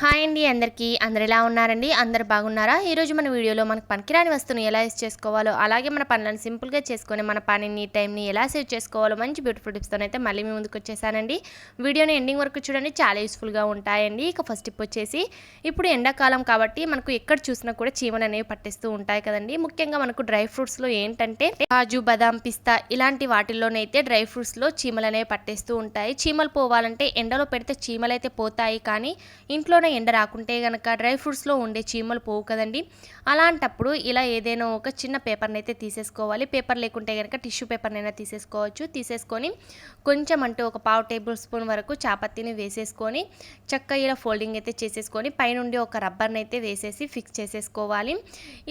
Hi అండి అందరికీ. అందరు ఎలా ఉన్నారండి? అందరు బాగున్నారా? ఈరోజు మన వీడియోలో మనకు పనికిరాని వస్తువును ఎలా యూస్ చేసుకోవాలో అలాగే మన పనులను సింపుల్గా చేసుకొని మన పనిని టైంని ఎలా సేవ్ చేసుకోవాలో మంచి బ్యూటిఫుల్ టిప్స్తో అయితే మళ్ళీ మీ ముందుకు వచ్చేసానండి. వీడియోని ఎండింగ్ వరకు చూడండి చాలా యూస్ఫుల్గా ఉంటాయండి. ఇక ఫస్ట్ టిప్ వచ్చేసి ఇప్పుడు ఎండాకాలం కాబట్టి మనకు ఎక్కడ చూసినా కూడా చీమలు అనేవి పట్టేస్తూ ఉంటాయి కదండి. ముఖ్యంగా మనకు డ్రై ఫ్రూట్స్లో ఏంటంటే కాజు బదాం పిస్తా ఇలాంటి వాటిల్లోనైతే డ్రై ఫ్రూట్స్లో చీమలు అనేవి పట్టేస్తూ ఉంటాయి. చీమలు పోవాలంటే ఎండలో పెడితే చీమలు అయితే పోతాయి కానీ ఇంట్లో కూడా ఎండ రాకుంటే కనుక డ్రై ఫ్రూట్స్లో ఉండే చీమలు పోవు కదండి. అలాంటప్పుడు ఇలా ఏదైనా ఒక చిన్న పేపర్ని అయితే తీసేసుకోవాలి. పేపర్ లేకుంటే కనుక టిష్యూ పేపర్నైనా తీసేసుకోవచ్చు. తీసేసుకొని కొంచెం అంటే ఒక పావు టేబుల్ స్పూన్ వరకు చాపత్తిని వేసేసుకొని చక్కగా ఇలా ఫోల్డింగ్ అయితే చేసేసుకొని పైనుండి ఒక రబ్బర్ని అయితే వేసేసి ఫిక్స్ చేసేసుకోవాలి.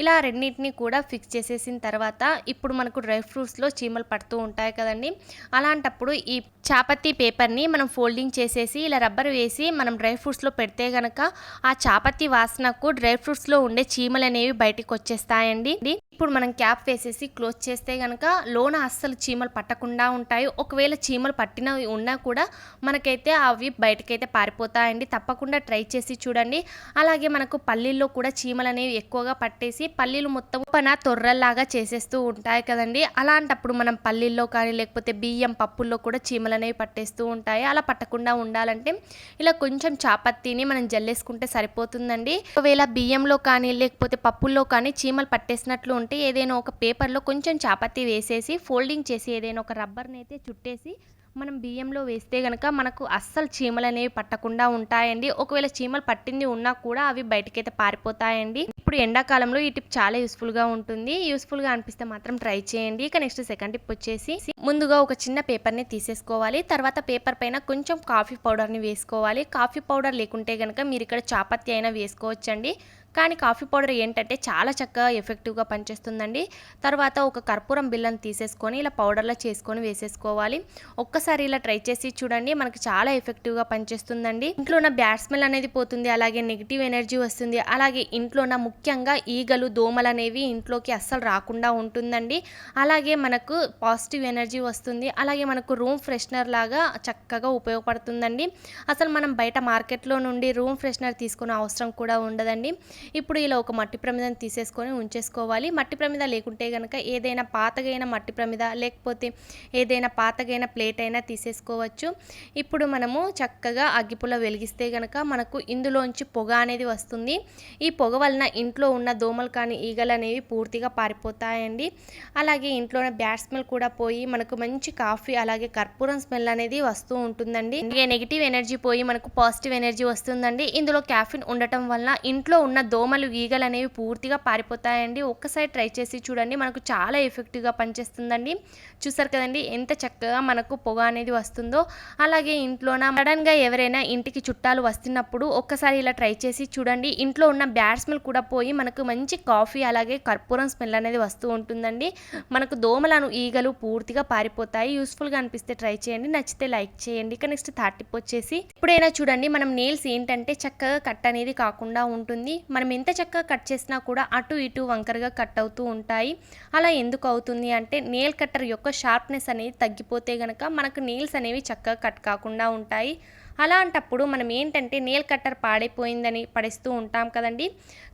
ఇలా రెండింటిని కూడా ఫిక్స్ చేసేసిన తర్వాత ఇప్పుడు మనకు డ్రై ఫ్రూట్స్లో చీమలు పడుతూ ఉంటాయి కదండి. అలాంటప్పుడు ఈ చాపత్తి పేపర్ని మనం ఫోల్డింగ్ చేసేసి ఇలా రబ్బర్ వేసి మనం డ్రై ఫ్రూట్స్లో పెడితే కనుక కనుక ఆ చాపత్తి వాసనకు డ్రై ఫ్రూట్స్లో ఉండే చీమలు అనేవి బయటికి వచ్చేస్తాయండి ఇప్పుడు మనం క్యాప్ వేసేసి క్లోజ్ చేస్తే కనుక లోన అస్సలు చీమలు పట్టకుండా ఉంటాయి. ఒకవేళ చీమలు పట్టినవి ఉన్నా కూడా మనకైతే అవి బయటకైతే పారిపోతాయండి. తప్పకుండా ట్రై చేసి చూడండి. అలాగే మనకు పల్లీల్లో కూడా చీమలు అనేవి ఎక్కువగా పట్టేసి పల్లీలు మొత్తం పన తొర్రల్లాగా చేసేస్తూ ఉంటాయి కదండి. అలాంటప్పుడు మనం పల్లీల్లో కానీ లేకపోతే బియ్యం పప్పుల్లో కూడా చీమలు అనేవి పట్టేస్తూ ఉంటాయి. అలా పట్టకుండా ఉండాలంటే ఇలా కొంచెం చాపత్తిని మనం జల్లేసుకుంటే సరిపోతుందండి. ఒకవేళ బియ్యంలో కానీ లేకపోతే పప్పుల్లో కానీ చీమలు పట్టేసినట్లు ఉంటే ఏదైనా ఒక పేపర్లో కొంచెం చాపత్తి వేసేసి ఫోల్డింగ్ చేసి ఏదైనా ఒక రబ్బర్ని అయితే చుట్టేసి మనం బియ్యంలో వేస్తే కనుక మనకు అస్సలు చీమలు అనేవి పట్టకుండా ఉంటాయండి. ఒకవేళ చీమలు పట్టింది ఉన్నా కూడా అవి బయటకైతే పారిపోతాయండి. ఇప్పుడు ఎండాకాలంలో ఈ టిప్ చాలా యూస్ఫుల్గా ఉంటుంది. యూస్ఫుల్గా అనిపిస్తే మాత్రం ట్రై చేయండి. ఇక నెక్స్ట్ సెకండ్ టిప్ వచ్చేసి ముందుగా ఒక చిన్న పేపర్ని తీసేసుకోవాలి. తర్వాత పేపర్ పైన కొంచెం కాఫీ పౌడర్ని వేసుకోవాలి. కాఫీ పౌడర్ లేకుంటే కనుక మీరు ఇక్కడ చాపత్తి అయినా వేసుకోవచ్చండి. కానీ కాఫీ పౌడర్ ఏంటంటే చాలా చక్కగా ఎఫెక్టివ్గా పనిచేస్తుందండి. తర్వాత ఒక కర్పూరం బిల్లని తీసేసుకొని ఇలా పౌడర్లో చేసుకొని వేసేసుకోవాలి. ఒక్కసారి ఇలా ట్రై చేసి చూడండి మనకి చాలా ఎఫెక్టివ్గా పనిచేస్తుందండి. ఇంట్లో ఉన్న బ్యాడ్ స్మెల్ అనేది పోతుంది అలాగే నెగిటివ్ ఎనర్జీ వస్తుంది. అలాగే ఇంట్లో ఉన్న ముఖ్యంగా ఈగలు దోమలు అనేవి ఇంట్లోకి అస్సలు రాకుండా ఉంటుందండి. అలాగే మనకు పాజిటివ్ ఎనర్జీ వస్తుంది. అలాగే మనకు రూమ్ ఫ్రెషనర్ లాగా చక్కగా ఉపయోగపడుతుందండి. అసలు మనం బయట మార్కెట్లో నుండి రూమ్ ఫ్రెషనర్ తీసుకునే అవసరం కూడా ఉండదండి. ఇప్పుడు ఇలా ఒక మట్టి ప్రమిదను తీసేసుకొని ఉంచేసుకోవాలి. మట్టి ప్రమిద లేకుంటే కనుక ఏదైనా పాతగైన మట్టి ప్రమిద లేకపోతే ఏదైనా పాతగైన ప్లేట్ అయినా తీసేసుకోవచ్చు. ఇప్పుడు మనము చక్కగా అగ్గిపుల్ల వెలిగిస్తే కనుక మనకు ఇందులోంచి పొగ అనేది వస్తుంది. ఈ పొగ వలన ఇంట్లో ఉన్న దోమలు కానీ ఈగలు అనేవి పూర్తిగా పారిపోతాయండి. అలాగే ఇంట్లో ఉన్న బ్యాడ్ స్మెల్ కూడా పోయి మనకు మంచి కాఫీ అలాగే కర్పూరం స్మెల్ అనేది వస్తూ ఉంటుందండి. అలాగే నెగిటివ్ ఎనర్జీ పోయి మనకు పాజిటివ్ ఎనర్జీ వస్తుందండి. ఇందులో క్యాఫిన్ ఉండటం వలన ఇంట్లో ఉన్న దోమలు ఈగలు అనేవి పూర్తిగా పారిపోతాయండి. ఒక్కసారి ట్రై చేసి చూడండి. మనకు చాలా ఎఫెక్టివ్గా పనిచేస్తుందండి. చూసారు కదండి ఎంత చక్కగా మనకు పొగ అనేది వస్తుందో. అలాగే ఇంట్లోన సడన్గా ఎవరైనా ఇంటికి చుట్టాలు వస్తున్నప్పుడు ఒక్కసారి ఇలా ట్రై చేసి చూడండి. ఇంట్లో ఉన్న బ్యాడ్ స్మెల్ కూడా పోయి మనకు మంచి కాఫీ అలాగే కర్పూరం స్మెల్ అనేది వస్తూ ఉంటుందండి. మనకు దోమలను ఈగలు పూర్తిగా పారిపోతాయి. యూస్ఫుల్గా అనిపిస్తే ట్రై చేయండి. నచ్చితే లైక్ చేయండి. ఇక నెక్స్ట్ థర్డ్ టిప్ వచ్చేసి ఇప్పుడైనా చూడండి మనం నేల్స్ ఏంటంటే చక్కగా కట్ అనేది కాకుండా ఉంటుంది. మనం మనం ఎంత చక్కగా కట్ చేసినా కూడా అటు ఇటు వంకరగా కట్ అవుతూ ఉంటాయి. అలా ఎందుకు అవుతుంది అంటే నేల్ కట్టర్ యొక్క షార్ప్నెస్ అనేది తగ్గిపోతే కనుక మనకు నేల్స్ అనేవి చక్కగా కట్ కాకుండా ఉంటాయి. అలాంటప్పుడు మనం ఏంటంటే నేల్ కట్టర్ పాడైపోయిందని పడేస్తూ ఉంటాం కదండి.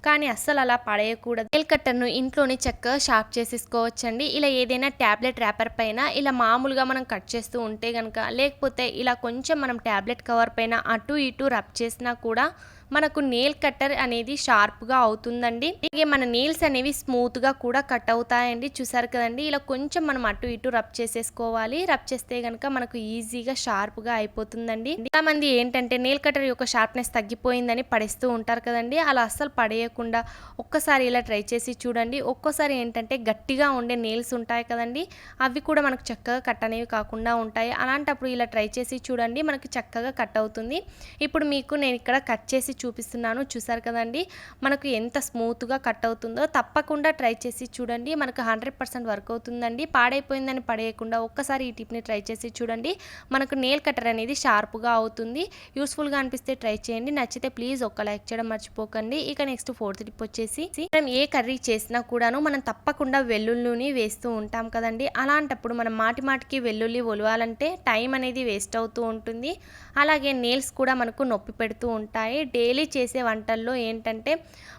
కానీ అస్సలు అలా పడేయకూడదు. నేల్ కట్టర్ను ఇంట్లోనే చక్కగా షార్ప్ చేసేసుకోవచ్చండి. ఇలా ఏదైనా ట్యాబ్లెట్ ర్యాపర్ పైన ఇలా మామూలుగా మనం కట్ చేస్తూ ఉంటే కనుక లేకపోతే ఇలా కొంచెం మనం ట్యాబ్లెట్ కవర్ పైన అటు ఇటు రబ్ చేసినా కూడా మనకు నేల్ కట్టర్ అనేది షార్ప్గా అవుతుందండి. అలాగే మన నేల్స్ అనేవి స్మూత్గా కూడా కట్ అవుతాయండి. చూసారు కదండి? ఇలా కొంచెం మనం అటు ఇటు రబ్ చేసేసుకోవాలి. రబ్ చేస్తే కనుక మనకు ఈజీగా షార్ప్గా అయిపోతుందండి. చాలా మంది ఏంటంటే నేల్ కట్టర్ యొక్క షార్ప్నెస్ తగ్గిపోయిందని పడేస్తూ ఉంటారు కదండి. అలా అస్సలు పడేయకుండా ఒక్కసారి ఇలా ట్రై చేసి చూడండి. ఒక్కోసారి ఏంటంటే గట్టిగా ఉండే నేల్స్ ఉంటాయి కదండి. అవి కూడా మనకు చక్కగా కట్ అనేవి కాకుండా ఉంటాయి. అలాంటప్పుడు ఇలా ట్రై చేసి చూడండి. మనకి చక్కగా కట్ అవుతుంది. ఇప్పుడు మీకు నేను ఇక్కడ కట్ చేసి చూపిస్తున్నాను. చూసారు కదండి? మనకు ఎంత స్మూత్గా కట్ అవుతుందో తప్పకుండా ట్రై చేసి చూడండి. మనకు హండ్రెడ్ పర్సెంట్ వర్క్ అవుతుందండి. పాడైపోయిందని పడేయకుండా ఒక్కసారి ఈ టిప్ని ట్రై చేసి చూడండి. మనకు నేల్ కటర్ అనేది షార్ప్గా అవుతుంది. యూస్ఫుల్గా అనిపిస్తే ట్రై చేయండి. నచ్చితే ప్లీజ్ ఒక్క లైక్ చేయడం మర్చిపోకండి. ఇక నెక్స్ట్ ఫోర్త్ టిప్ వచ్చేసి మనం ఏ కర్రీ చేసినా కూడాను మనం తప్పకుండా వెల్లుల్లిని వేస్తూ ఉంటాం కదండి. అలాంటప్పుడు మనం మాటి మాటికి వెల్లుల్లి ఒలవాలంటే టైం అనేది వేస్ట్ అవుతూ ఉంటుంది. అలాగే నేల్స్ కూడా మనకు నొప్పి పెడుతూ ఉంటాయి. డే డైలీ చేసే వంటల్లో ఏంటంటే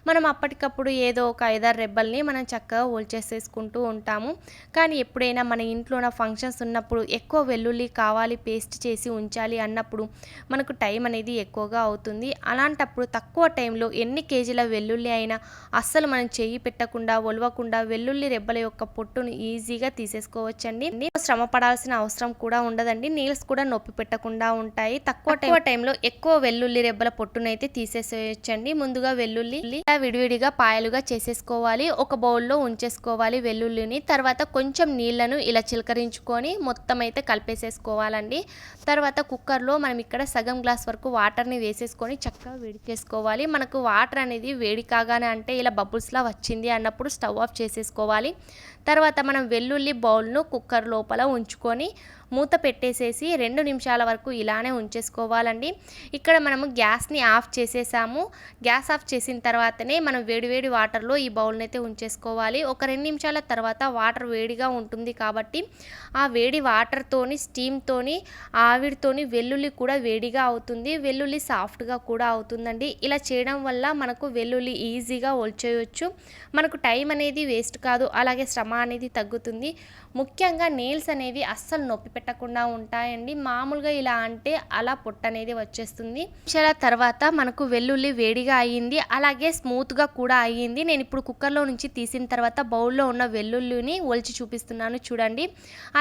మనం అప్పటికప్పుడు ఏదో ఒక ఐదారు రెబ్బల్ని మనం చక్కగా ఓల్చేసేసుకుంటూ ఉంటాము. కానీ ఎప్పుడైనా మన ఇంట్లోన ఫంక్షన్స్ ఉన్నప్పుడు ఎక్కువ వెల్లుల్లి కావాలి పేస్ట్ చేసి ఉంచాలి అన్నప్పుడు మనకు టైం అనేది ఎక్కువగా అవుతుంది. అలాంటప్పుడు తక్కువ టైంలో ఎన్ని కేజీల వెల్లుల్లి అయినా అస్సలు మనం చెయ్యి పెట్టకుండా ఒలవకుండా వెల్లుల్లి రెబ్బల యొక్క పొట్టును ఈజీగా తీసేసుకోవచ్చండి. శ్రమ పడాల్సిన అవసరం కూడా ఉండదండి. నీల్స్ కూడా నొప్పి పెట్టకుండా ఉంటాయి. తక్కువ తక్కువ టైంలో ఎక్కువ వెల్లుల్లి రెబ్బల పొట్టునైతే తీసేసేయచ్చండి. ముందుగా వెల్లుల్లి ఇలా విడివిడిగా పాయలుగా చేసేసుకోవాలి. ఒక బౌల్లో ఉంచేసుకోవాలి వెల్లుల్లిని. తర్వాత కొంచెం నీళ్ళను ఇలా చిలకరించుకొని మొత్తం అయితే కలిపేసేసుకోవాలండి. తర్వాత కుక్కర్లో మనం ఇక్కడ సగం గ్లాస్ వరకు వాటర్ని వేసేసుకొని చక్కగా వేడి చేసుకోవాలి మనకు వాటర్ అనేది వేడి కాగానే అంటే ఇలా బబుల్స్లా వచ్చింది అన్నప్పుడు స్టవ్ ఆఫ్ చేసేసుకోవాలి. తర్వాత మనం వెల్లుల్లి బౌల్ను కుక్కర్ లోపల ఉంచుకొని మూత పెట్టేసేసి రెండు నిమిషాల వరకు ఇలానే ఉంచేసుకోవాలండి. ఇక్కడ మనము గ్యాస్ని ఆఫ్ చేసేసాము. గ్యాస్ ఆఫ్ చేసిన తర్వాతనే మనం వేడివేడి వాటర్లో ఈ బౌల్ని అయితే ఉంచేసుకోవాలి. ఒక రెండు నిమిషాల తర్వాత వాటర్ వేడిగా ఉంటుంది కాబట్టి ఆ వేడి వాటర్తోని స్టీమ్తోని ఆవిరితోని వెల్లుల్లి కూడా వేడిగా అవుతుంది. వెల్లుల్లి సాఫ్ట్గా కూడా అవుతుందండి. ఇలా చేయడం వల్ల మనకు వెల్లుల్లి ఈజీగా ఒల్చేయచ్చు. మనకు టైం అనేది వేస్ట్ కాదు. అలాగే శ్రమ అనేది తగ్గుతుంది. ముఖ్యంగా నేల్స్ అనేవి అస్సలు నొప్పి పెట్టకుండా ఉంటాయండి. మామూలుగా ఇలా అంటే అలా పొట్ట అనేది వచ్చేస్తుంది. నిమిషాల తర్వాత మనకు వెల్లుల్లి వేడిగా అయ్యింది. అలాగే స్మూత్గా కూడా అయ్యింది. నేను ఇప్పుడు కుక్కర్లో నుంచి తీసిన తర్వాత బౌల్లో ఉన్న వెల్లుల్లిని ఒలిచి చూపిస్తున్నాను చూడండి.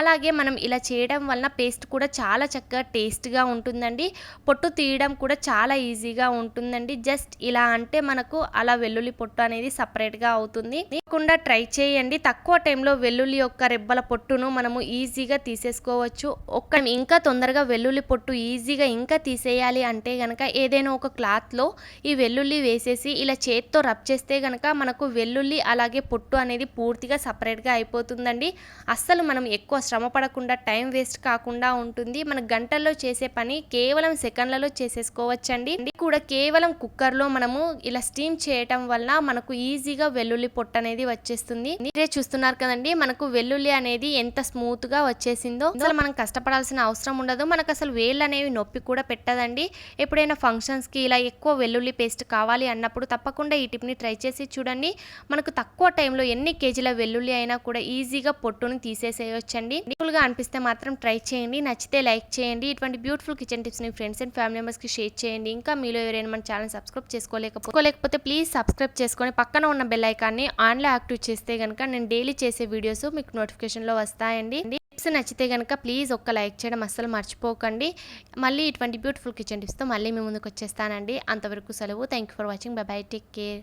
అలాగే మనం ఇలా చేయడం వలన పేస్ట్ కూడా చాలా చక్కగా టేస్ట్గా ఉంటుందండి. పొట్టు తీయడం కూడా చాలా ఈజీగా ఉంటుందండి. జస్ట్ ఇలా అంటే మనకు అలా వెల్లుల్లి పొట్టు అనేది సపరేట్గా అవుతుంది. తప్పకుండా ట్రై చేయండి. తక్కువ టైంలో వెల్లుల్లి యొక్క రెబ్బల పొట్టును మనము ఈజీగా తీసేసుకోవచ్చు. ఒక్క ఇంకా తొందరగా వెల్లుల్లి పొట్టు ఈజీగా ఇంకా తీసేయాలి అంటే గనక ఏదైనా ఒక క్లాత్లో ఈ వెల్లుల్లి వేసేసి ఇలా చేత్తో రబ్ చేస్తే గనక మనకు వెల్లుల్లి అలాగే పొట్టు అనేది పూర్తిగా సపరేట్గా అయిపోతుందండి. అస్సలు మనం ఎక్కువ శ్రమ పడకుండా టైం వేస్ట్ కాకుండా ఉంటుంది. మన గంటల్లో చేసే పని కేవలం సెకండ్లలో చేసేసుకోవచ్చండి. ఇది కూడా కేవలం కుక్కర్లో మనము ఇలా స్టీమ్ చేయటం వల్ల మనకు ఈజీగా వెల్లుల్లి పొట్టు అనేది వచ్చేస్తుంది. మీరే చూస్తున్నారు కదండి మనకు వెల్లుల్లి అనేది ఎంత స్మూత్గా వచ్చేసిందో. అసలు మనం కష్టపడాల్సిన అవసరం ఉండదు. మనకు అసలు వేళ్ళు అనేవి నొప్పి కూడా పెట్టదండి. ఎప్పుడైనా ఫంక్షన్స్కి ఇలా ఎక్కువ వెల్లుల్లి పేస్ట్ కావాలి అన్నప్పుడు తప్పకుండా ఈ టిప్ని ట్రై చేసి చూడండి. మనకు తక్కువ టైంలో ఎన్ని కేజీల వెల్లుల్లి అయినా కూడా ఈజీగా పొట్టును తీసేసేయొచ్చండి. గా అనిపిస్తే మాత్రం ట్రై చేయండి. నచ్చితే లైక్ చేయండి. ఇటువంటి బ్యూటిఫుల్ కిచెన్ టిప్స్ని ఫ్రెండ్స్ అండ్ ఫ్యామిలీ మెంబర్స్కి షేర్ చేయండి. ఇంకా మీలో ఎవరైనా మన ఛానల్ సబ్స్క్రైబ్ చేసుకోలేకపోతే ప్లీజ్ సబ్స్క్రైబ్ చేసుకొని పక్కన ఉన్న బెల్ ఐకాన్ని ఆన్లో యాక్టివ్ చేస్తే కనుక నేను డైలీ చేసే వీడియోస్ మీకు నోటిఫికేషన్లో వస్తాయండి. టిప్స్ నచ్చితే కనుక ప్లీజ్ ఒక్క లైక్ చేయడం అస్సలు మర్చిపోకండి. మళ్ళీ ఇటువంటి బ్యూటిఫుల్ కిచెన్ టిప్స్తో మళ్ళీ మీ ముందుకు వచ్చేస్తానండి. అంతవరకు సెలవు. Thank you for watching bye bye take care